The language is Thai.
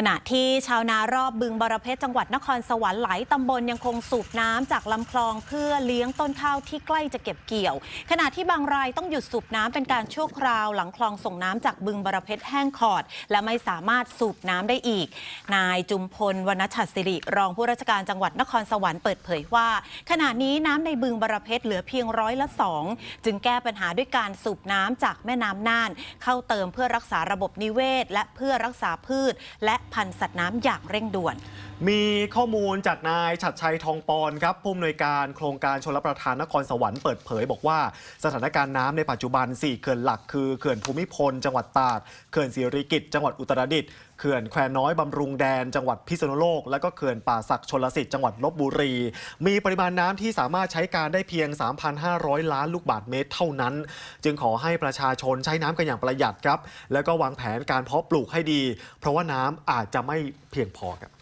ขณะที่ชาวนารอบบึงบรเพชรจังหวัดนครสวรรค์หลายตำบลยังคงสูบน้ำจากลำคลองเพื่อเลี้ยงต้นข้าวที่ใกล้จะเก็บเกี่ยว ขณะที่บางรายต้องหยุดสูบน้ำเป็นการชั่วคราว หลังคลองส่งน้ำจากบึงบรเพชรแห้งขอด และไม่สามารถสูบน้ำได้อีก นายจุมพลวรรณชัดสิริ รองผู้ราชการจังหวัดนครสวรรค์เปิดเผยว่า ขณะนี้น้ำในบึงบรเพชรเหลือเพียงร้อยละสองจึงแก้ปัญหาด้วยการสูบน้ำจากแม่น้ำน่าน เข้าเติมเพื่อรักษาระบบนิเวศ และเพื่อรักษาพืชและพันธุ์สัตว์น้ำอย่างเร่งด่วน มีข้อมูลจากนายฉัดชัยทองปอนครับผู้อำนวยการโครงการชลประทานนครสวรรค์เปิดเผย บอกว่าสถานการณ์น้ำในปัจจุบัน 4 เขื่อนหลักคือเขื่อนภูมิพล จังหวัดตากเขื่อนสิริกิติ์จังหวัดอุตรดิตถ์เขื่อนแควน้อยบำรุงแดน จังหวัดพิษณุโลก และก็เขื่อนป่าสักชลสิทธิ์จังหวัดลบบุรี มีปริมาณน้ำที่สามารถใช้การได้เพียง 3,500 ล้านลูกบาศก์เมตรเท่านั้น จึงขอให้ประชาชนใช้น้ำกันอย่างประหยัดครับ แล้วก็วางแผนการเพาะปลูกให้ดี เพราะว่าน้ำอาจจะไม่เพียงพอครับ